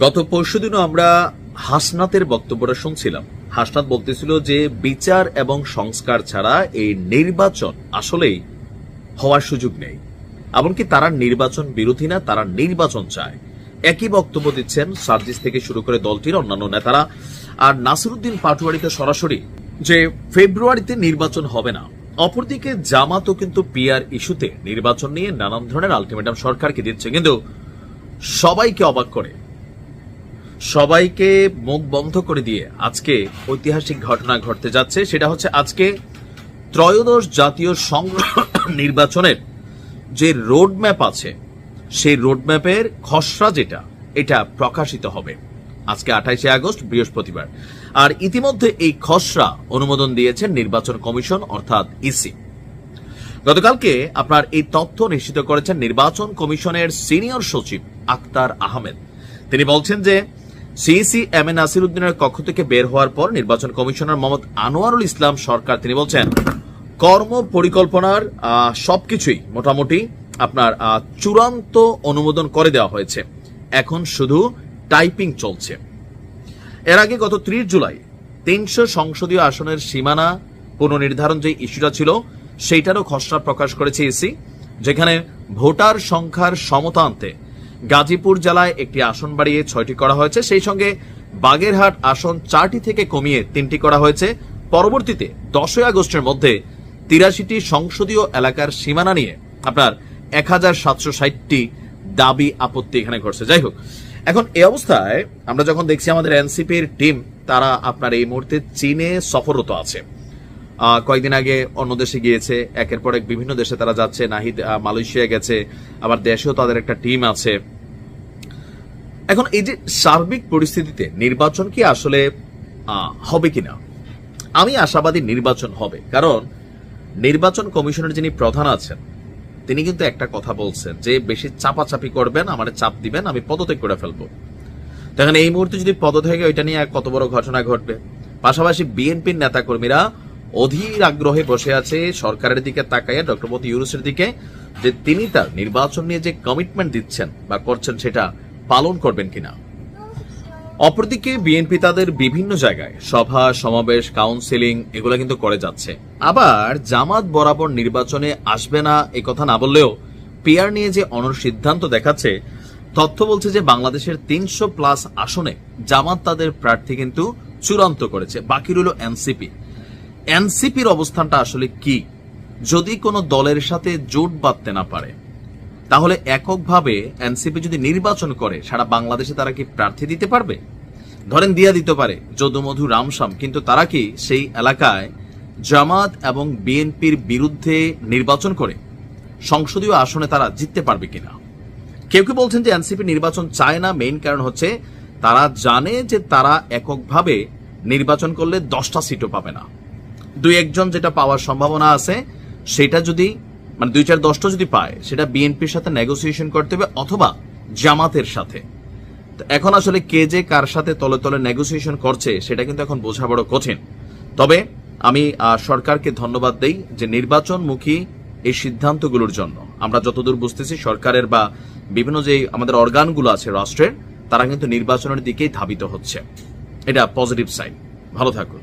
গত পরশুদিনও আমরা হাসনাতের বক্তব্যটা শুনছিলাম। হাসনাত বলতেছিল যে, বিচার এবং সংস্কার ছাড়া এই নির্বাচন আসলেই হওয়ার সুযোগ নেই। এমনকি তারা নির্বাচন বিরোধী না, তারা নির্বাচন চায়। একই বক্তব্য দিচ্ছেন সার্জিস থেকে শুরু করে দলটির অন্যান্য নেতারা। আর নাসিরুদ্দিন পাটোয়ারিতে সরাসরি যে, ফেব্রুয়ারিতে নির্বাচন হবে না, অপরদিকে জামাতও কিন্তু পিআর ইস্যুতে নির্বাচন নিয়ে নানান ধরনের আলটিমেটাম সরকারকে দিচ্ছে। কিন্তু সবাইকে অবাক করে সবাইকে মুখ বন্ধ করে দিয়ে আজকে ঐতিহাসিক ঘটনা ঘটতে যাচ্ছে। সেটা হচ্ছে আজকে ত্রয়োদশ জাতীয় সংগ্রহ নির্বাচনের যে রোডম্যাপ আছে, সেই রোডম্যাপের খসড়া যেটা, এটা প্রকাশিত হবে আজকে আঠাইশে আগস্ট, বৃহস্পতিবার। আর ইতিমধ্যে এই খসড়া অনুমোদন দিয়েছেন নির্বাচন কমিশন, অর্থাৎ ইসি। গতকালকে আপনার এই তথ্য নিশ্চিত করেছেন নির্বাচন কমিশনের সিনিয়র সচিব আক্তার আহমেদ। তিনি বলছেন যে সিইসি এম এ নাসির উদ্দিনের কক্ষ থেকে বের হওয়ার পর নির্বাচন কমিশনার মোহাম্মদ আনোয়ারুল ইসলাম সরকার, তিনি বলছেন, কর্ম পরিকল্পনার সবকিছুই মোটামুটি আপনার চূড়ান্ত অনুমোদন করে দেওয়া হয়েছে। এখন শুধু টাইপিং চলছে। এর আগে গত ত্রিশ জুলাই তিনশো সংসদীয় আসনের সীমানা পুনর্নির্ধারণ যে ইস্যুটা ছিল, সেইটারও খসড়া প্রকাশ করেছে ইসি, যেখানে ভোটার সংখ্যার সমতা আনতে গাজীপুর জেলায় একটি আসন বাড়িয়ে ছয়টি করা হয়েছে। সেই সঙ্গে বাগেরহাট আসন চারটি থেকে কমিয়ে তিনটি করা হয়েছে। পরবর্তীতে দশই আগস্টের মধ্যে তিরাশিটি সংসদীয় এলাকার সীমানা নিয়ে আপনার এক হাজার সাতশো ষাটটি দাবি আপত্তি এখানে ঘটছে। যাই হোক, এখন এই অবস্থায় আমরা যখন দেখছি আমাদের এনসিপির টিম, তারা আপনার এই মুহূর্তে চীনে সফররত আছে। কয়েকদিন আগে অন্য দেশে গিয়েছে, একের পর এক বিভিন্ন দেশে তারা যাচ্ছে, নাহিদ মালয়েশিয়া গেছে, আবার দেশেও তাদের একটা টিম আছে। এখন এই যে সার্বিক পরিস্থিতিতে নির্বাচন কি আসলে হবে কিনা? আমি আশাবাদী নির্বাচন হবে, কারণ নির্বাচন কমিশনের যিনি প্রধান আছেন, তিনি কিন্তু একটা কথা বলছেন যে বেশি চাপাচাপি করবেন, আমার চাপ দিবেন, আমি পদত্যাগ করে ফেলব। তখন এই মুহূর্তে যদি পদত্যাগে ওইটা নিয়ে কত বড় ঘটনা ঘটবে? পাশাপাশি বিএনপির নেতাকর্মীরা অধীর আগ্রহে বসে আছে সরকারের দিকে তাকাইয়া ডক্টর মোদী ইউনুসের দিকে, যে তিনি তার নির্বাচন নিয়ে যে কমিটমেন্ট দিচ্ছেন বা করছেন সেটা পালন করবেন কিনা। অপরদিকে বিএনপি তাদের বিভিন্ন জায়গায় সভা, সমাবেশ কাউন্সিলিং এগুলো কিন্তু করে যাচ্ছে। আবার জামাত বরাবর নির্বাচনে আসবে না এই কথা না বললেও পিয়ার নিয়ে যে অনর সিদ্ধান্ত দেখাচ্ছে, তথ্য বলছে যে বাংলাদেশের তিনশো প্লাস আসনে জামাত তাদের প্রার্থী কিন্তু চূড়ান্ত করেছে। বাকি রইল এনসিপি। এনসিপির অবস্থানটা আসলে কি? যদি কোনো দলের সাথে জোট বাঁধতে না পারে, তাহলে এককভাবে এনসিপি যদি নির্বাচন করে, সারা বাংলাদেশে তারা কি প্রার্থী দিতে পারবে? ধরেন দিয়া দিতে পারে, যদুমধু রামসাম, কিন্তু তারা কি সেই এলাকায় জামাত এবং বিএনপির বিরুদ্ধে নির্বাচন করে? সংসদীয় আসনে তারা জিততে পারবে কিনা? কেউ কেউ বলছেন যে এনসিপি নির্বাচন চায় না? মেইন কারণ হচ্ছে তারা জানে যে তারা এককভাবে নির্বাচন করলে দশটা সিটও পাবে না। দুই একজন যেটা পাওয়ার সম্ভাবনা আছে, সেটা যদি মানে দুই চার দশটা যদি পায়, সেটা বিএনপির সাথে নেগোসিয়েশন করতে হবে অথবা জামাতের সাথে। এখন আসলে কে যে কার সাথে তলে তলে নেগোসিয়েশন করছে, সেটা কিন্তু এখন বোঝা বড় কঠিন। তবে আমি সরকারকে ধন্যবাদ দেই যে নির্বাচনমুখী এই সিদ্ধান্তগুলোর জন্য। আমরা যতদূর বুঝতেছি, সরকারের বা বিভিন্ন যে আমাদের অর্গানগুলো আছে রাষ্ট্রের, তারা কিন্তু নির্বাচনের দিকেই ধাবিত হচ্ছে। এটা পজিটিভ সাইড ভালো থাকুন।